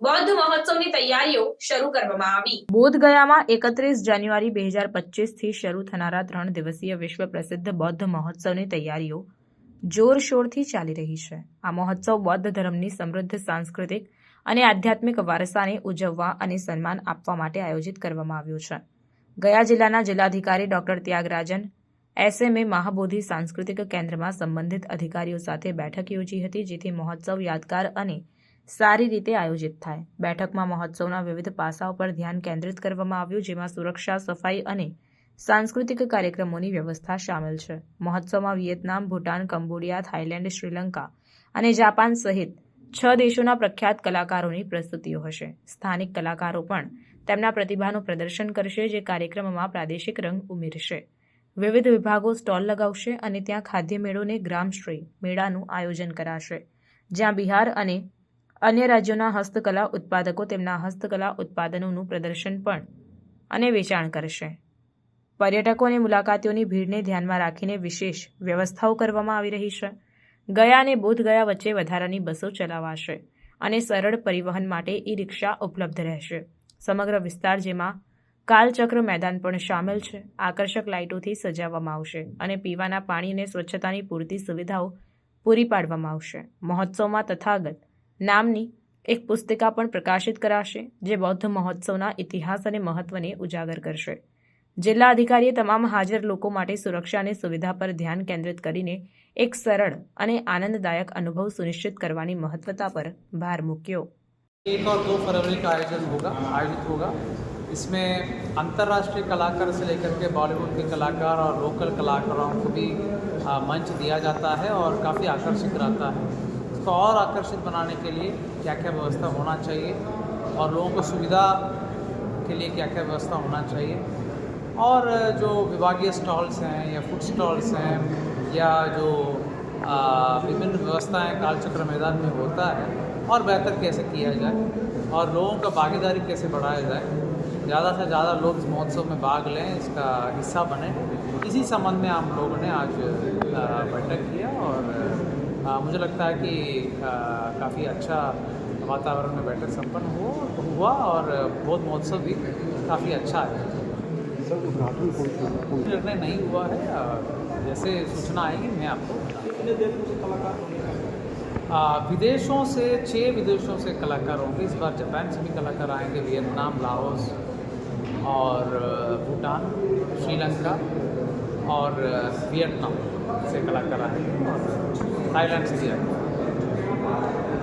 બૌદ્ધ મહોત્સવની તૈયારીઓ શરૂ કરવામાં આવી. બોધગયામાં એકત્રીસ જાન્યુઆરી બે હજાર પચીસથી શરૂ થનારા ત્રણ દિવસીય વિશ્વ પ્રસિદ્ધ બૌદ્ધ મહોત્સવની તૈયારીઓ જોરશોરથી ચાલી રહી છે. આ મહોત્સવ બૌદ્ધ ધર્મની સમૃદ્ધ, સાંસ્કૃતિક અને આધ્યાત્મિક વારસાને ઉજવવા અને સન્માન આપવા માટે આયોજિત કરવામાં આવ્યું છે. ગયા જિલ્લાના જિલ્લાધિકારી ડોક્ટર ત્યાગરાજન એસએમએ મહાબોધિ સાંસ્કૃતિક કેન્દ્રમાં સંબંધિત અધિકારીઓ સાથે બેઠક યોજી હતી, જેથી મહોત્સવ યાદગાર અને સારી રીતે આયોજિત થાય. બેઠકમાં મહોત્સવના વિવિધ પાસાઓ પર ધ્યાન કેન્દ્રિત કરવામાં આવ્યું, જેમાં સુરક્ષા, સફાઈ અને સાંસ્કૃતિક કાર્યક્રમોની વ્યવસ્થા સામેલ છે. મહોત્સવમાં Vietnam, Bhutan, Cambodia, Thailand, Sri Lanka અને જાપાન સહિત છ દેશોના પ્રખ્યાત કલાકારોની પ્રસ્તુતિઓ હશે. સ્થાનિક કલાકારો પણ તેમના પ્રતિભાનું પ્રદર્શન કરશે, જે કાર્યક્રમમાં પ્રાદેશિક રંગ ઉમેરશે. વિવિધ વિભાગો સ્ટોલ લગાવશે અને ત્યાં ખાદ્ય મેળોને ગ્રામશ્રી મેળાનું આયોજન કરાશે. જ્યાં બિહાર અને અન્ય રાજ્યોના હસ્તકલા ઉત્પાદકો તેમના હસ્તકલા ઉત્પાદનોનું પ્રદર્શન પણ અને વેચાણ કરશે. પર્યટકો અને મુલાકાતીઓની ભીડને ધ્યાનમાં રાખીને વિશેષ વ્યવસ્થાઓ કરવામાં આવી રહી છે. ગયા અને બોધ ગયા વચ્ચે વધારાની બસો ચલાવાશે અને સરળ પરિવહન માટે ઈ રિક્ષા ઉપલબ્ધ રહેશે. સમગ્ર વિસ્તાર જેમાં કાલચક્ર મેદાન પણ સામેલ છે. આકર્ષક લાઇટોથી સજાવવામાં આવશે અને પીવાના પાણીને સ્વચ્છતાની પૂરતી સુવિધાઓ પૂરી પાડવામાં આવશે. મહોત્સવમાં તથાગત નામની એક પુસ્તિકા પણ પ્રકાશિત કરાશે, જે બૌદ્ધ મહોત્સવના ઇતિહાસ અને મહત્વને ઉજાગર કરશે. જિલ્લા અધિકારીએ તમામ હાજર લોકો માટે સુરક્ષા અને સુવિધા પર ધ્યાન કેન્દ્રિત કરીને એક સરળ અને આનંદદાયક અનુભવ સુનિશ્ચિત કરવાની મહત્વતા પર ભાર મૂક્યો. એક ઓર દો ફરવરી કા આયોજન હોગા, આયોજિત હોગા. इसमें अंतर्राष्ट्रीय कलाकार से लेकर के बॉलीवुड के कलाकार और लोकल कलाकारों को भी आ, मंच दिया जाता है और काफ़ी आकर्षित रहता है। इसको और आकर्षित बनाने के लिए क्या क्या व्यवस्था होना चाहिए और लोगों को सुविधा के लिए क्या क्या व्यवस्था होना चाहिए? और जो विभागीय स्टॉल्स हैं या फ़ूड स्टॉल्स हैं या जो विभिन्न व्यवस्थाएँ कालचक्र मैदान में होता है और बेहतर कैसे किया जाए और लोगों का भागीदारी कैसे बढ़ाया जाए। ज़्यादा से ज़्यादा लोग इस महोत्सव में भाग लें इसका हिस्सा बने। इसी संबंध में हम लोगों ने आज बैठक किया और आ, मुझे लगता है कि काफ़ी अच्छा वातावरण में बैठक संपन्न हो हुआ और बौद्ध महोत्सव भी काफ़ी अच्छा है सर उद्घाटन कौन सा निर्णय नहीं। हुआ है। जैसे सूचना आएगी मैं आपको आ, विदेशों से छः विदेशों से कलाकार होंगे। इस बार जापान से भी कलाकार आएँगे। वियतनाम लाओस और भूटान श्रीलंका और वियतनाम से कलाकार आएँगे। और थाईलैंड से भी आएँगे।